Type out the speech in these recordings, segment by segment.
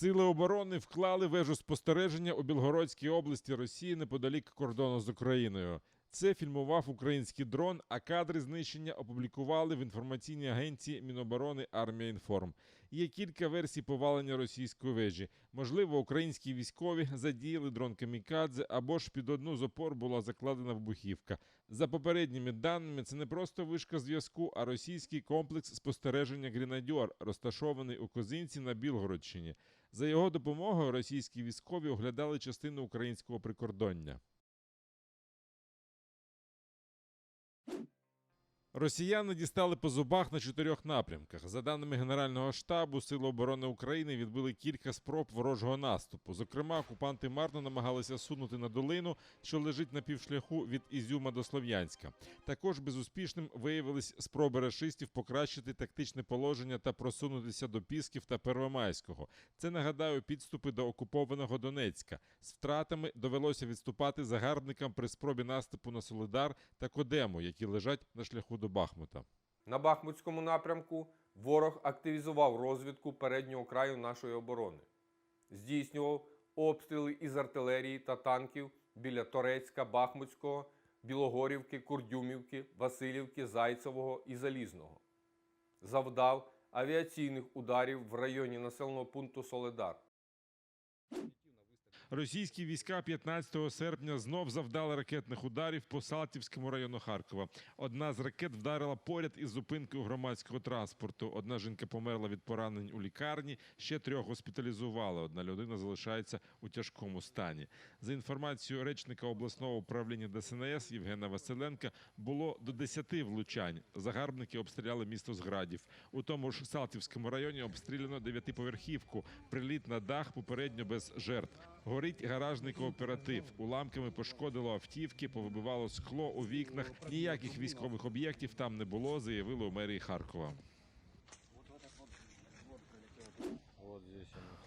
Сили оборони вклали вежу спостереження у Білгородській області Росії неподалік кордону з Україною. Це фільмував український дрон, а кадри знищення опублікували в інформаційній агенції Міноборони Армія Інформ. Є кілька версій повалення російської вежі. Можливо, українські військові задіяли дрон камікадзе або ж під одну з опор була закладена вибухівка. За попередніми даними, це не просто вишка зв'язку, а російський комплекс спостереження Гренадьор, розташований у Козинці на Білгородщині. За його допомогою російські військові оглядали частину українського прикордоння. Росіяни дістали по зубах на чотирьох напрямках. За даними Генерального штабу, Сили оборони України відбили кілька спроб ворожого наступу. Зокрема, окупанти марно намагалися сунути на долину, що лежить на півшляху від Ізюма до Слов'янська. Також безуспішним виявились спроби рашистів покращити тактичне положення та просунутися до Пісків та Первомайського. Це нагадаю підступи до окупованого Донецька. З втратами довелося відступати загарбникам при спробі наступу на Солидар та Кодему, які лежать на шляху до Бахмута. На Бахмутському напрямку ворог активізував розвідку переднього краю нашої оборони, здійснював обстріли із артилерії та танків біля Торецька, Бахмутського, Білогорівки, Курдюмівки, Васильівки, Зайцевого і Залізного. Завдав авіаційних ударів в районі населеного пункту Соледар. Російські війська 15 серпня знов завдали ракетних ударів по Салтівському району Харкова. Одна з ракет вдарила поряд із зупинкою громадського транспорту. Одна жінка померла від поранень у лікарні, ще трьох госпіталізували. Одна людина залишається у тяжкому стані. За інформацією речника обласного управління ДСНС Євгена Василенка, було до 10 влучань. Загарбники обстріляли місто з градів. У тому ж Салтівському районі обстріляно дев'ятиповерхівку. Приліт на дах попередньо без жертв. Горить гаражний кооператив. Уламками пошкодило автівки, повибивало скло у вікнах. Ніяких військових об'єктів там не було, заявили у мерії Харкова.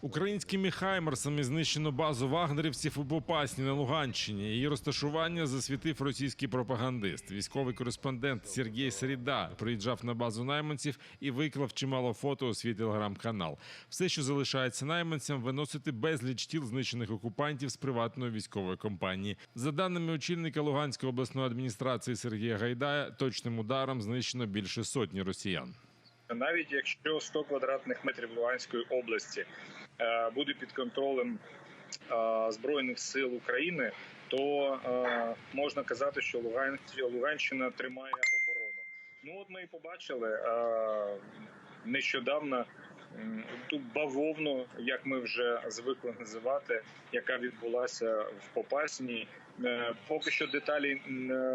Українськими хаймерсами знищено базу вагнерівців у Попасні на Луганщині. Її розташування засвітив російський пропагандист. Військовий кореспондент Сергій Серіда приїжджав на базу найманців і виклав чимало фото у свій телеграм-канал. Все, що залишається найманцям, виносити безліч тіл знищених окупантів з приватної військової компанії. За даними очільника Луганської обласної адміністрації Сергія Гайдая, точним ударом знищено більше сотні росіян. навіть якщо 100 квадратних метрів Луганської області буде під контролем е, збройних сил України, то е, можна казати, що Луган... Луганщина тримає оборону. Ну от ми і побачили е, нещодавно ту бавовну, як ми вже звикли називати, яка відбулася в Попасній. Е, Поки що деталі е,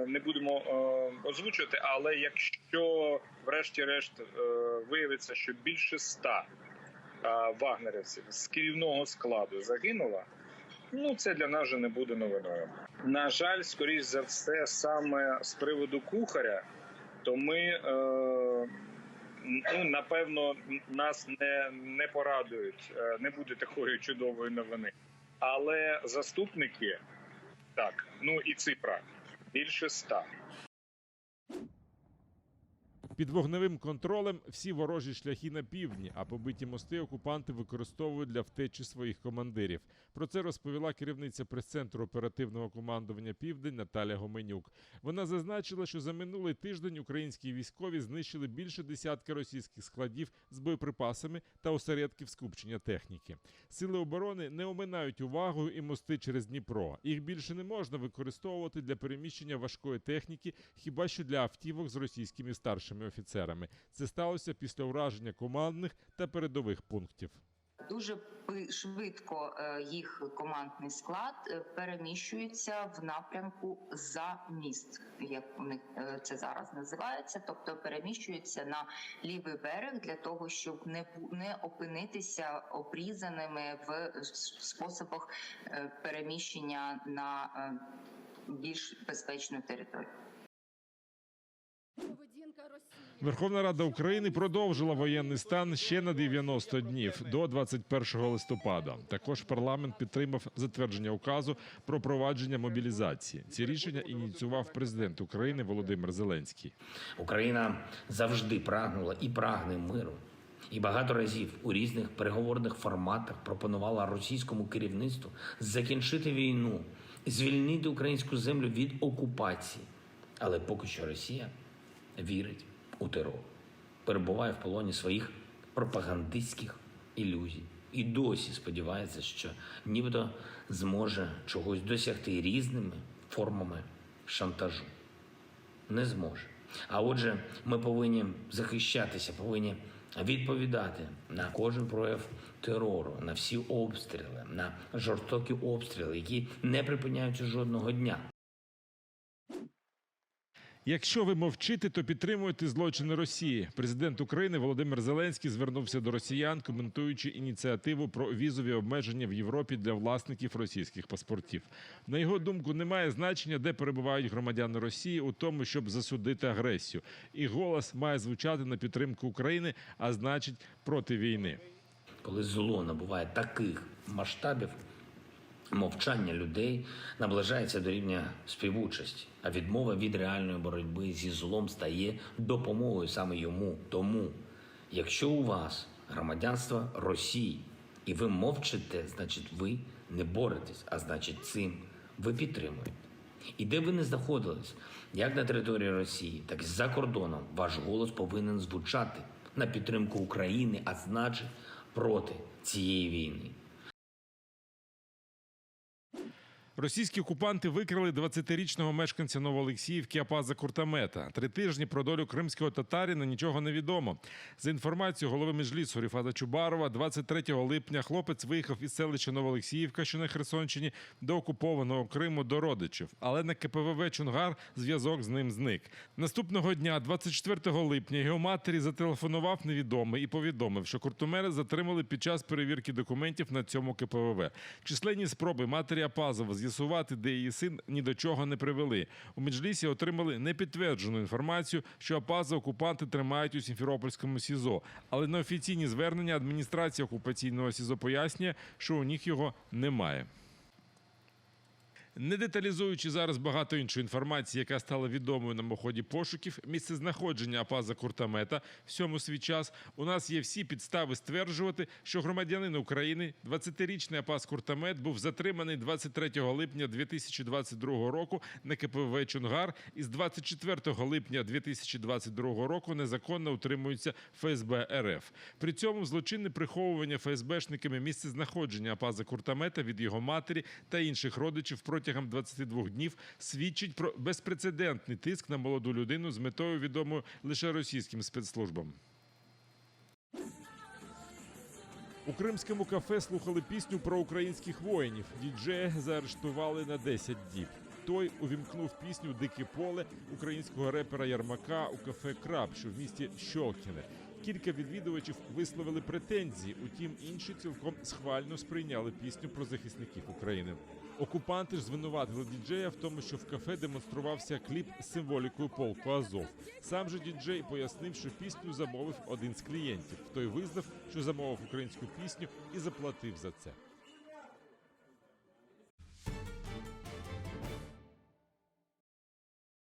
не будемо е, озвучувати, але якщо врешті-решт е, виявиться, що більше ста е, вагнерівців з керівного складу загинуло, ну це для нас вже не буде новиною. На жаль, скоріш за все, саме з приводу кухаря, то ми. Е, Ну, напевно, нас не, не порадують, е, не буде такої чудової новини. Але заступники, так, ну і цифра більше ста. Під вогневим контролем всі ворожі шляхи на півдні, а побиті мости окупанти використовують для втечі своїх командирів. Про це розповіла керівниця прес-центру оперативного командування Південь Наталя Гоменюк. Вона зазначила, що за минулий тиждень українські військові знищили більше десятка російських складів з боєприпасами та осередків скупчення техніки. Сили оборони не оминають увагою і мости через Дніпро. Їх більше не можна використовувати для переміщення важкої техніки, хіба що для автівок з російськими старшими офіцерами. Це сталося після ураження командних та передових пунктів. Дуже швидко е, їх командний склад е, переміщується в напрямку за міст, як них е, це зараз називається, тобто переміщується на лівий берег для того, щоб не не опинитися обрізаними в способах переміщення на більш безпечну територію. Верховна Рада України продовжила воєнний стан ще на 90 днів до 21 листопада. Також парламент підтримав затвердження указу про провадження мобілізації. Ці рішення ініціював президент України Володимир Зеленський. Україна завжди прагнула і прагне миру. і багато разів у різних переговорних форматах пропонувала російському керівництву закінчити війну, звільнити українську землю від окупації. Але поки що Росія вірить у терор, перебуває в полоні своїх пропагандистських ілюзій і досі сподівається, що нібито зможе чогось досягти різними формами шантажу не зможе. А отже, ми повинні захищатися, повинні відповідати на кожен прояв терору, на всі обстріли, на жорстокі обстріли, які не припиняються жодного дня. Якщо ви мовчите, то підтримуєте злочини Росії. Президент України Володимир Зеленський звернувся до росіян, коментуючи ініціативу про візові обмеження в Європі для власників російських паспортів. На його думку, немає значення, де перебувають громадяни Росії у тому, щоб засудити агресію. І голос має звучати на підтримку України, а значить проти війни. Коли зло набуває таких масштабів, мовчання людей наближається до рівня співучасті, а відмова від реальної боротьби зі злом стає допомогою саме йому. Тому, якщо у вас громадянство Росії і ви мовчите, значить ви не боретесь, а значить цим ви підтримуєте. І де ви не знаходились, як на території Росії, так і за кордоном, ваш голос повинен звучати на підтримку України, а значить проти цієї війни. Російські окупанти викрили 20-річного мешканця Новоолексіївки Апаза Куртамета. Три тижні про долю кримського татарина нічого не відомо. За інформацією голови Меджлісу Ріфата Чубарова, 23 липня хлопець виїхав із селища Новоолексіївка, що на Херсонщині, до окупованого Криму до родичів. Але на КПВВ Чунгар зв'язок з ним зник. Наступного дня, 24 липня, його матері зателефонував невідомий і повідомив, що Куртумера затримали під час перевірки документів на цьому КПВВ. Численні спроби матері Апазова з'ясувати, де її син, ні до чого не привели. У Меджлісі отримали непідтверджену інформацію, що Апаза окупанти тримають у Сімферопольському СІЗО. Але на офіційні звернення адміністрація окупаційного СІЗО пояснює, що у них його немає. Не деталізуючи зараз багато іншої інформації, яка стала відомою нам у ході пошуків, місце знаходження Апаза Куртамета всьому свій час, у нас є всі підстави стверджувати, що громадянин України, 20-річний Апаз Куртамет, був затриманий 23 липня 2022 року на КПВ Чунгар і з 24 липня 2022 року незаконно утримується ФСБ РФ. При цьому злочинне приховування ФСБшниками місце знаходження Апаза Куртамета від його матері та інших родичів протягом 22 днів свідчить про безпрецедентний тиск на молоду людину з метою відомою лише російським спецслужбам. У кримському кафе слухали пісню про українських воїнів. Діджея заарештували на 10 діб. Той увімкнув пісню Дике поле українського репера Ярмака у кафе Краб, що в місті Щокіне. Кілька відвідувачів висловили претензії, утім інші цілком схвально сприйняли пісню про захисників України. Окупанти ж звинуватили діджея в тому, що в кафе демонструвався кліп з символікою полку Азов. Сам же діджей пояснив, що пісню замовив один з клієнтів. Той визнав, що замовив українську пісню і заплатив за це.